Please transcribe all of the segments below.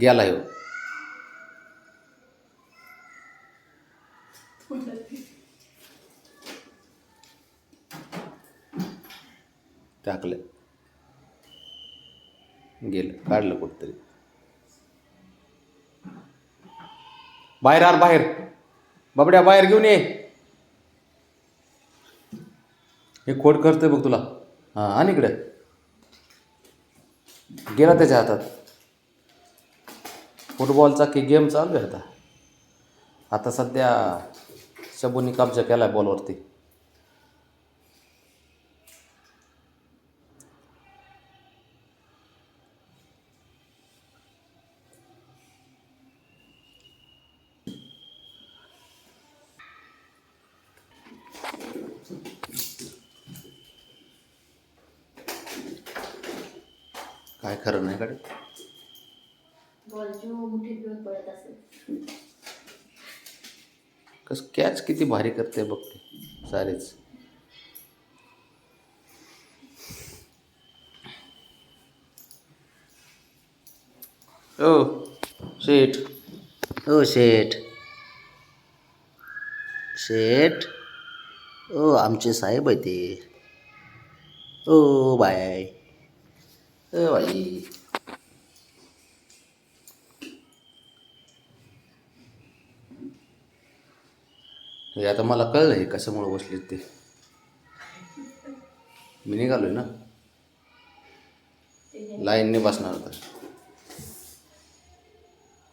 गेला ह्यो. टाकलं. गेलं. काढलं कुठतरी. बाहेर आर बाहेर. बाबड्या बाहेर घेऊन ये. हे खोट करतोय बघ तुला. हां आणि इकडे. गेला त्याच्या हातात. फुटबॉलचा की गेम चालू आहे आता. आता सध्या शबूनी कब्जा केला आहे बॉलवरती. काय खरं नाही कडे बॉल जो मुठीत घेऊन पडत असेल. कस कॅच किती भारी करते बघ ते सारेच. ओ शेठ. ओ शेठ. शेठ. ओ आमचे साहेब आहे ते. ओ बाय. O by. हे आता मला कळलं आहे कशामुळे बसलेत ते. मी निघालो आहे ना? लाईनने बसणार होता.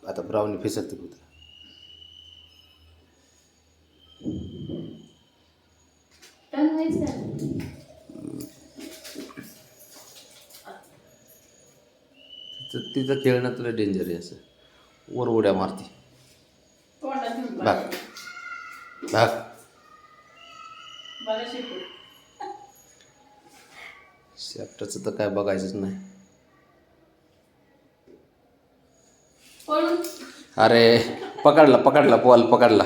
आता ब्राऊनी फिसकते कुत्रा टर्न तिचं तिचं खेळणं तुला डेंजर आहे असं. वर उड्या मारते. शिकू शेपटाचं तर काय बघायचंच नाही अरे पकडला पकडला बॉल पकडला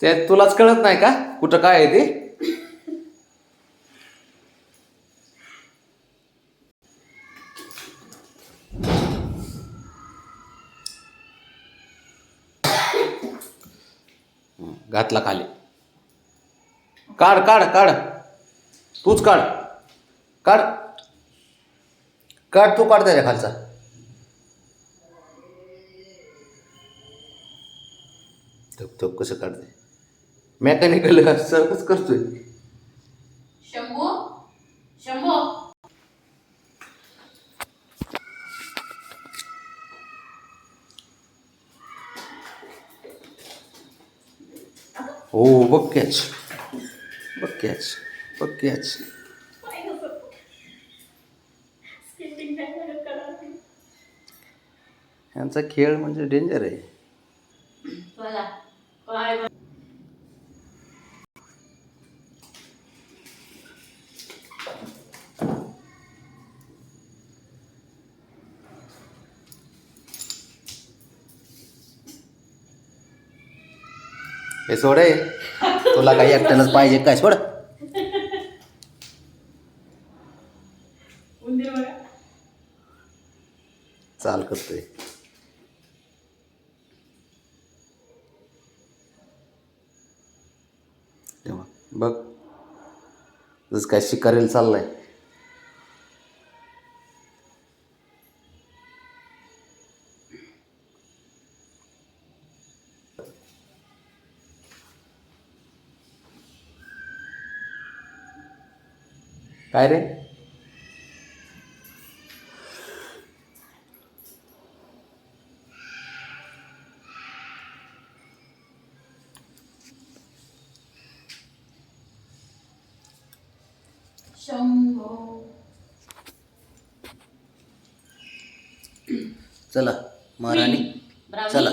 ते तुलाच कळत नाही का? कुठं काय आहे ते? घातला खाली. काढ काढ काढ. तूच काढ. काढ. काढ तू काढ त्याच्या खालचा. धप धप कसं काढते? मेकॅनिकल सर्वच करतोय. हो स्किपिंग नाही करा यांचा खेळ म्हणजे डेंजर आहे बघा काय हे सोड आहे. तुला काही एकट्यालाच पाहिजे काय सोड. चाल करतोय. बघ. जसं काय शिकारीला चाललाय. काय रे? शंभू. चला महाराणी. चला.